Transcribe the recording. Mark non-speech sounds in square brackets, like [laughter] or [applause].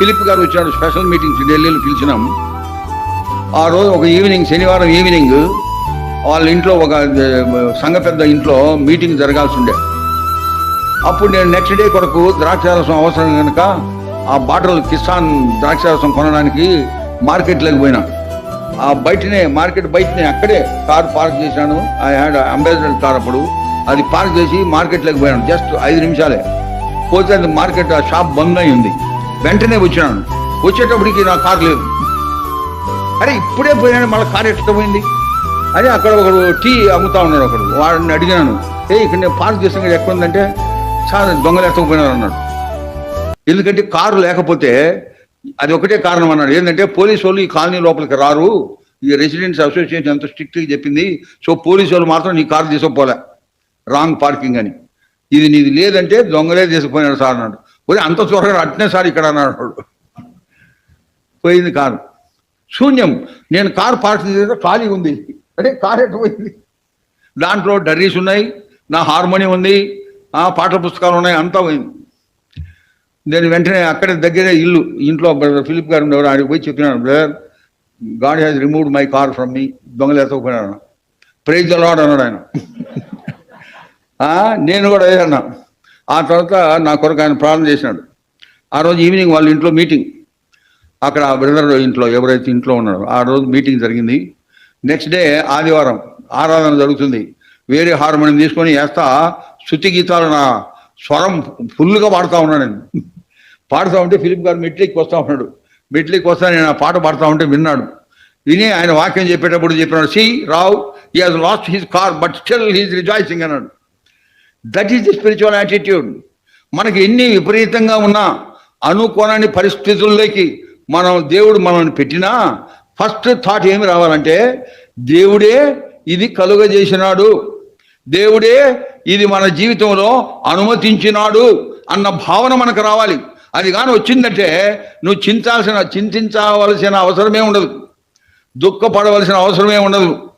Philip గారు వచ్చాడు special meetings ఢిల్లీలో పిలిచినాం. ఆ రోజు ఒక ఈవినింగ్ శనివారం ఈవినింగ్ వాళ్ళ ఇంట్లో ఒక సంఘ పెద్ద ఇంట్లో మీటింగ్ జరగాల్సి ఉండే. అప్పుడు నేను నెక్స్ట్ డే కొరకు ద్రాక్షారసం అవసరం కనుక ఆ బాటిల్ కిసాన్ ద్రాక్షారసం కొనడానికి మార్కెట్లోకి పోయినా. ఆ బయటనే మార్కెట్ బయటనే అక్కడే కార్ పార్క్ చేశాను. ఐ హ్యాడ్ అంబాసిడర్ కార్ అప్పుడు. అది పార్క్ చేసి మార్కెట్లోకి పోయాను జస్ట్ ఐదు నిమిషాలే. పోతే అది మార్కెట్ ఆ షాప్ బంద్ అయింది వెంటనే వచ్చినాను వచ్చేటప్పటికి నా కారు లేదు. అరే ఇప్పుడే పోయినాను మళ్ళీ కారు ఎట్లా పోయింది? అని అక్కడ ఒకడు టీ అమ్ముతా ఉన్నాడు ఒకడు. వాడిని అడిగినాను ఏ ఇక్కడ నేను పార్క్ చేసిన కదా ఎక్కడ ఉందంటే చాలా దొంగలు ఎత్తకపోయినారు అన్నాడు. ఎందుకంటే కారు లేకపోతే అది ఒకటే కారణం అన్నాడు. ఏంటంటే పోలీసు వాళ్ళు ఈ కాలనీ లోపలికి రారు. ఈ రెసిడెంట్స్ అసోసియేషన్ ఎంత స్ట్రిక్ట్గా చెప్పింది. సో పోలీసు వాళ్ళు మాత్రం నీ కారు తీసుకుపోలే. రాంగ్ పార్కింగ్ అని. ఇది నీది లేదంటే దొంగలే తీసుకుపోయినాడు సార్ అన్నాడు. పోయి అంత త్వరగా అట్నే సార్ ఇక్కడ అన్నాడు. పోయింది కారు. శూన్యం. నేను కారు పార్క్ చేస్తే ఖాళీ ఉంది. అదే కారు ఎట్ట పోయింది దాంట్లో డర్రీస్ ఉన్నాయి నా హార్మోనియం ఉంది ఆ పాటల పుస్తకాలు ఉన్నాయి అంతా పోయింది. నేను వెంటనే అక్కడే దగ్గరే ఇల్లు ఇంట్లో బ్రదర్ ఫిలిప్ గారు ఉండేవారు ఆడికి పోయి చెప్పినాను brother god has removed my car from me దొంగలు ప్రైజ్ అలాడ్ అన్నాడు ఆయన. [laughs] నేను కూడా అదే అన్నా. ఆ తర్వాత నా కొరకు ఆయన ప్రార్థన చేసినాడు. ఆ రోజు ఈవినింగ్ వాళ్ళ ఇంట్లో మీటింగ్. అక్కడ బ్రదర్ ఇంట్లో ఎవరైతే ఇంట్లో ఉన్నారో ఆ రోజు మీటింగ్ జరిగింది. నెక్స్ట్ డే ఆదివారం ఆరాధన జరుగుతుంది. వేరే హార్మోనియం తీసుకొని వేస్తా శృతి గీతాలు నా స్వరం ఫుల్గా పాడుతూ ఉన్నాను నేను. పాడుతూ ఉంటే ఫిలిప్ గారు మెట్లెక్కి వస్తూ ఉన్నాడు. మెట్లెక్కి వస్తా నేను ఆ పాట పాడుతూ ఉంటే విన్నాడు. విని ఆయన వాక్యం చెప్పేటప్పుడు చెప్పినాడు C Rao he has lost his car but still he's rejoicing అన్నాడు. That is the spiritual attitude మనకి ఎన్ని విపరీతంగా ఉన్నా అనుకోనని పరిస్థితుల్లోకి మనం దేవుడు మనల్ని పెట్టినా ఫస్ట్ థాట్ ఏమి రావాలంటే దేవుడే ఇది కలుగజేసినాడు. దేవుడే ఇది మన జీవితంలో అనుమతించినాడు అన్న భావన మనకు రావాలి. అది కానీ వచ్చిందంటే నువ్వు చింతాల్సిన చింతించవలసిన అవసరమే ఉండదు. దుఃఖపడవలసిన అవసరమే ఉండదు.